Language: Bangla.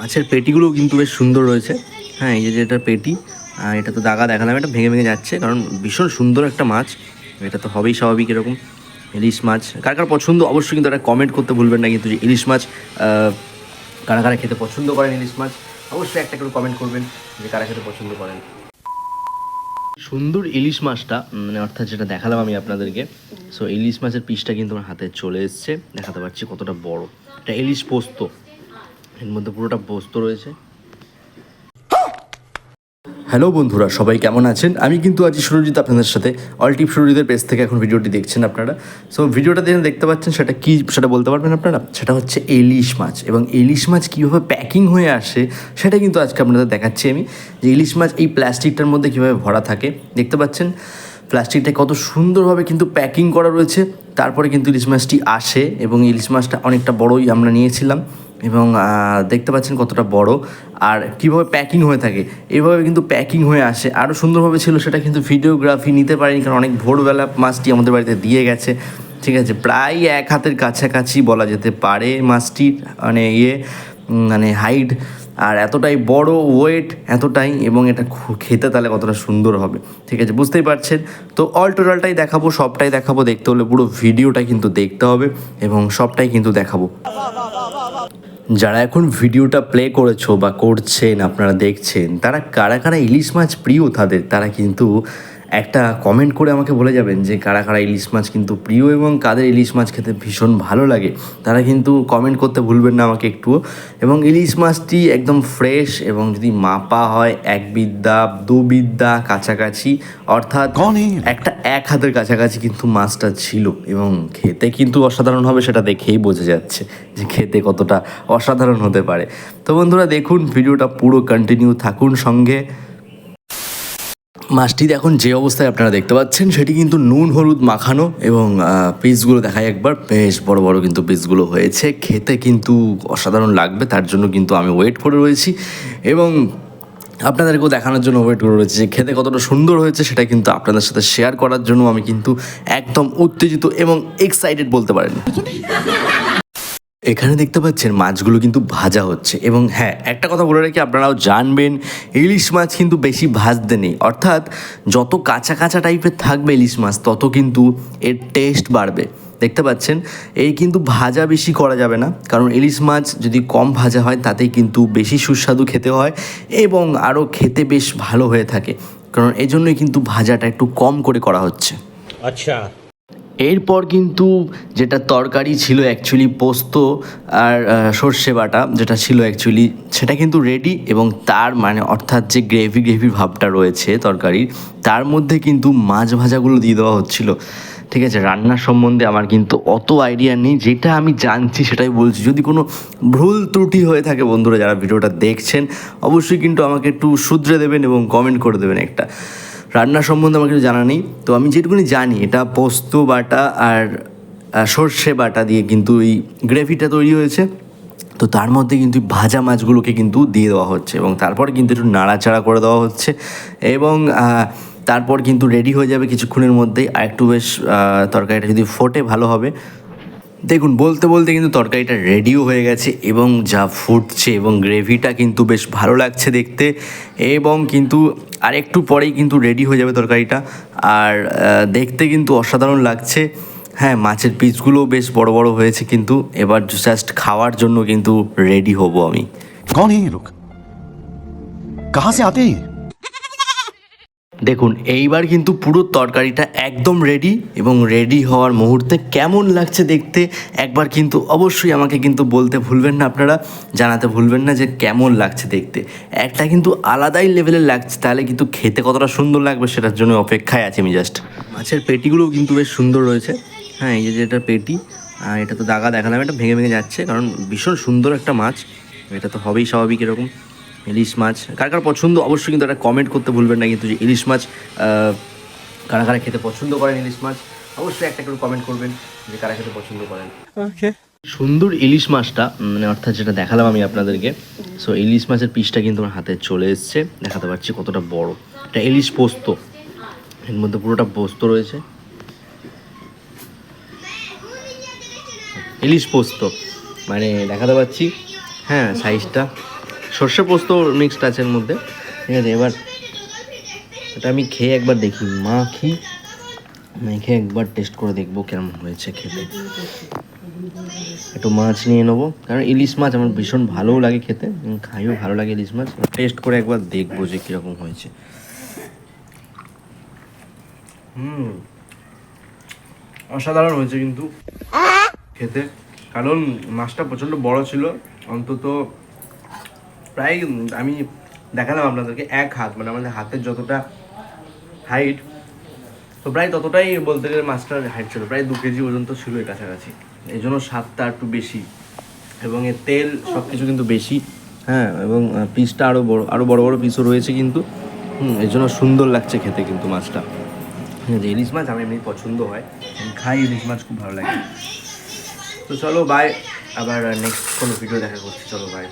মাছের পেটিগুলো কিন্তু বেশ সুন্দর রয়েছে। হ্যাঁ এই যে যেটা পেটি, আর এটা তো দাগা দেখালাম, এটা ভেঙে ভেঙে যাচ্ছে, কারণ ভীষণ সুন্দর একটা মাছ। এটা তো হবেই স্বাভাবিক এরকম ইলিশ মাছ। কার কার পছন্দ অবশ্যই কিন্তু একটা কমেন্ট করতে ভুলবেন না, কিন্তু যে ইলিশ মাছ কারা কারা খেতে পছন্দ করেন ইলিশ মাছ, অবশ্যই একটা করে কমেন্ট করবেন যে কারা খেতে পছন্দ করেন। সুন্দর ইলিশ মাছটা মানে অর্থাৎ যেটা দেখালাম আমি আপনাদেরকে সো ইলিশ মাছের পিসটা কিন্তু আমার হাতে চলে এসছে, দেখাতে পারছি কতটা বড়। এটা ইলিশ পোস্ত। এর মধ্যে পুরোটা পোস্ত রয়েছে। হ্যালো বন্ধুরা, সবাই কেমন আছেন? আমি কিন্তু আজ সুরজিৎ আপনাদের সাথে অলটিপ সুরজিতের পেজ থেকে এখন ভিডিওটি দেখছেন আপনারা। সো ভিডিওটা যেন দেখতে পাচ্ছেন সেটা কী সেটা বলতে পারবেন আপনারা? সেটা হচ্ছে ইলিশ মাছ। এবং ইলিশ মাছ কীভাবে প্যাকিং হয়ে আসে সেটা কিন্তু আজকে আপনাদের দেখাচ্ছি আমি। যে ইলিশ মাছ এই প্লাস্টিকটার মধ্যে কীভাবে ভরা থাকে, দেখতে পাচ্ছেন? প্লাস্টিকটা কত সুন্দরভাবে কিন্তু প্যাকিং করা রয়েছে। তারপরে কিন্তু ইলিশ মাছটি আসে এবং ইলিশ মাছটা অনেকটা বড়ই আমরা নিয়েছিলাম। এবং দেখতে পাচ্ছেন কতটা বড়। আর কীভাবে প্যাকিং হয়ে থাকে এইভাবে কিন্তু প্যাকিং হয়ে আসে। আরও সুন্দরভাবে ছিল সেটা কিন্তু ভিডিওগ্রাফি নিতে পারিনি, কারণ অনেক ভোরবেলা মাছটি আমাদের বাড়িতে দিয়ে গেছে। ঠিক আছে, প্রায় এক হাতের কাছাকাছি বলা যেতে পারে মাছটির মানে ইয়ে মানে হাইট আর এতটাই বড় ওয়েট এতটাই, এবং এটা খেতে তাহলে কতটা সুন্দর হবে। ঠিক আছে, বুঝতেই পারছেন? তো অল টোটালটাই দেখাবো, সবটাই দেখাবো, দেখতে হলে পুরো ভিডিওটা কিন্তু দেখতে হবে, এবং সবটাই কিন্তু দেখাবো। যারা এখন ভিডিওটা প্লে করেছ বা করছেন, আপনারা দেখছেন, তারা কারা কারা ইলিশ মাছ প্রিয় তাদের, তারা কিন্তু একটা কমেন্ট করে আমাকে বলে যাবেন যে কারা কারা ইলিশ মাছ কিন্তু প্রিয় এবং কাদের ইলিশ মাছ খেতে ভীষণ ভালো লাগে। তারা কিন্তু কমেন্ট করতে ভুলবেন না আমাকে একটুও। এবং ইলিশ মাছটি একদম ফ্রেশ এবং যদি মাপা হয় এক বিদ্যা দু বিদ্যা কাছাকাছি অর্থাৎ একটা এক হাতের কাছাকাছি কিন্তু মাছটা ছিল এবং খেতে কিন্তু অসাধারণ হবে সেটা দেখেই বোঝা যাচ্ছে যে খেতে কতটা অসাধারণ হতে পারে। তো বন্ধুরা দেখুন ভিডিওটা পুরো কন্টিনিউ থাকুন সঙ্গে। মাছটিতে এখন যে অবস্থায় আপনারা দেখতে পাচ্ছেন, সেটি কিন্তু নুন, হলুদ, মাখানো এবং পিসগুলো দেখায় একবার। বেশ বড় বড় কিন্তু পিসগুলো হয়েছে। খেতে কিন্তু অসাধারণ লাগবে, তার জন্য কিন্তু আমি ওয়েট করে রয়েছি। এবং আপনাদেরকেও দেখানোর জন্য ওয়েট করে রয়েছে যে খেতে কতটা সুন্দর হয়েছে, সেটা কিন্তু আপনাদের সাথে শেয়ার করার জন্য আমি কিন্তু একদম উত্তেজিত এবং এক্সাইটেড বলতে পারেন। এখানে দেখতে পাচ্ছেন মাছগুলো কিন্তু ভাজা হচ্ছে। এবং হ্যাঁ একটা কথা বলে রাখি, আপনারাও জানবেন, ইলিশ মাছ কিন্তু বেশি ভাজতে নেই। অর্থাৎ যত কাঁচা কাঁচা টাইপের থাকবে ইলিশ মাছ, তত কিন্তু এর টেস্ট বাড়বে। দেখতে পাচ্ছেন, এই কিন্তু ভাজা বেশি করা যাবে না, কারণ ইলিশ মাছ যদি কম ভাজা হয়, তাতেই কিন্তু বেশি সুস্বাদু খেতে হয় এবং আরও খেতে বেশ ভালো হয়ে থাকে। কারণ এজন্যই কিন্তু ভাজাটা একটু কম করে করা হচ্ছে। আচ্ছা। এরপর কিন্তু যেটা তরকারি ছিল অ্যাকচুয়ালি পোস্ত আর সর্ষে বাটা যেটা ছিল অ্যাকচুয়ালি সেটা কিন্তু রেডি এবং তার মানে অর্থাৎ যে গ্রেভি গ্রেভি ভাবটা রয়েছে তরকারির, তার মধ্যে কিন্তু মাছ ভাজাগুলো দিয়ে দেওয়া হচ্ছিল। ঠিক আছে রান্নার সম্বন্ধে আমার কিন্তু অত আইডিয়া নেই। যেটা আমি জানছি সেটাই বলছি। যদি কোনো ভুল ত্রুটি হয়ে থাকে বন্ধুরা যারা ভিডিওটা দেখছেন, অবশ্যই কিন্তু আমাকে একটু শুধরে দেবেন এবং কমেন্ট করে দেবেন একটা। রান্না সম্বন্ধে আমার কিছু জানা নেই। তো আমি যেটুকুনি জানি, এটা পোস্ত বাটা আর সর্ষে বাটা দিয়ে কিন্তু এই গ্রেভিটা তৈরি হয়েছে। তো তার মধ্যে কিন্তু ভাজা মাছগুলোকে কিন্তু দিয়ে দেওয়া হচ্ছে এবং তারপর কিন্তু একটু নাড়াচাড়া করে দেওয়া হচ্ছে এবং তারপর কিন্তু রেডি হয়ে যাবে কিছুক্ষণের মধ্যেই। আর একটু বেশ তরকারিটা যদি ফোটে ভালো হবে দেখুন, বলতে বলতে কিন্তু তরকারিটা রেডিও হয়ে গেছে এবং যা ফুটছে এবং গ্রেভিটা কিন্তু বেশ ভালো লাগছে দেখতে এবং কিন্তু আর একটু পরেই কিন্তু রেডি হয়ে যাবে তরকারিটা। আর দেখতে কিন্তু অসাধারণ লাগছে। হ্যাঁ মাছের পিসগুলো বেশ বড় বড় হয়েছে কিন্তু এবার জাস্ট খাওয়ার জন্য কিন্তু রেডি হব আমি। কন লোক কাহা সে আতে হ্যাঁ দেখুন, এইবার কিন্তু পুরো তরকারিটা একদম রেডি এবং রেডি হওয়ার মুহূর্তে কেমন লাগছে দেখতে একবার কিন্তু অবশ্যই আমাকে কিন্তু বলতে ভুলবেন না আপনারা, জানাতে ভুলবেন না যে কেমন লাগছে দেখতে। একটা কিন্তু আলাদাই লেভেলের লাগছে, তাহলে কিন্তু খেতে কতটা সুন্দর লাগবে সেটার জন্য অপেক্ষায় আছি আমি জাস্ট মাছের পেটিগুলোও কিন্তু বেশ সুন্দর রয়েছে। হ্যাঁ এই যে যেটা পেটি, আর এটা তো দাগা দেখালাম, এটা ভেঙে ভেঙে যাচ্ছে, কারণ ভীষণ সুন্দর একটা মাছ। এটা তো হবেই স্বাভাবিক এরকম। ইলিশ মাছ। কার কার পছন্দ অবশ্যই কিন্তু একটা কমেন্ট করতে ভুলবেন না কিন্তু যে ইলিশ মাছ কারা কারা খেতে পছন্দ করেন ইলিশ মাছ অবশ্যই একটা করে কমেন্ট করবেন যে কারা খেতে পছন্দ করেন। সুন্দর ইলিশ মাছটা মানে অর্থাৎ যেটা দেখালাম আমি আপনাদেরকে সো ইলিশ মাছের পিসটা কিন্তু আমার হাতে চলে এসছে দেখাতে পারছি কতটা বড়। এটা ইলিশ পোস্ত এর মধ্যে পুরোটা পোস্ত রয়েছে। ইলিশ পোস্ত মানে দেখাতে পাচ্ছি হ্যাঁ সাইজটা সর্ষে পোস্ত মিক্সড আছে এর মধ্যে। ঠিক আছে, এবার এটা আমি খেয়ে একবার দেখি। মা কি? মেখে একবার টেস্ট করে দেখব কেমন হয়েছে খেতে। একটু মাছ নিয়ে নেব। কারণ ইলিশ মাছ আমার ভীষণ ভালোও লাগে খেতে। খাইও ভালো লাগে ইলিশ মাছ। টেস্ট করে একবার দেখব যে কীরকম হয়েছে। হুম, অসাধারণ হয়েছে কিন্তু। খেতে। কারণ মাছটা প্রচণ্ড বড় ছিল। অন্তত প্রায় আমি দেখালাম আপনাদেরকে এক হাত মানে আমাদের হাতের যতটা হাইট তো প্রায় ততটাই বলতে গেলে মাছটার হাইট ছিল, প্রায় দু কেজি পর্যন্ত ছিল এর কাছাকাছি। এই জন্য স্বাদটা একটু বেশি এবং এর তেল সব কিছু কিন্তু বেশি হ্যাঁ এবং পিসটা আরও বড় আরও বড় বড় পিসও রয়েছে কিন্তু, হুম এর জন্য সুন্দর লাগছে খেতে কিন্তু মাছটা। ঠিক আছে ইলিশ মাছ আমার এমনি পছন্দ হয় খাই ইলিশ মাছ, খুব ভালো লাগে। তো চলো বাই আবার নেক্সট কোনো ভিডিও দেখা করছি, চলো বাই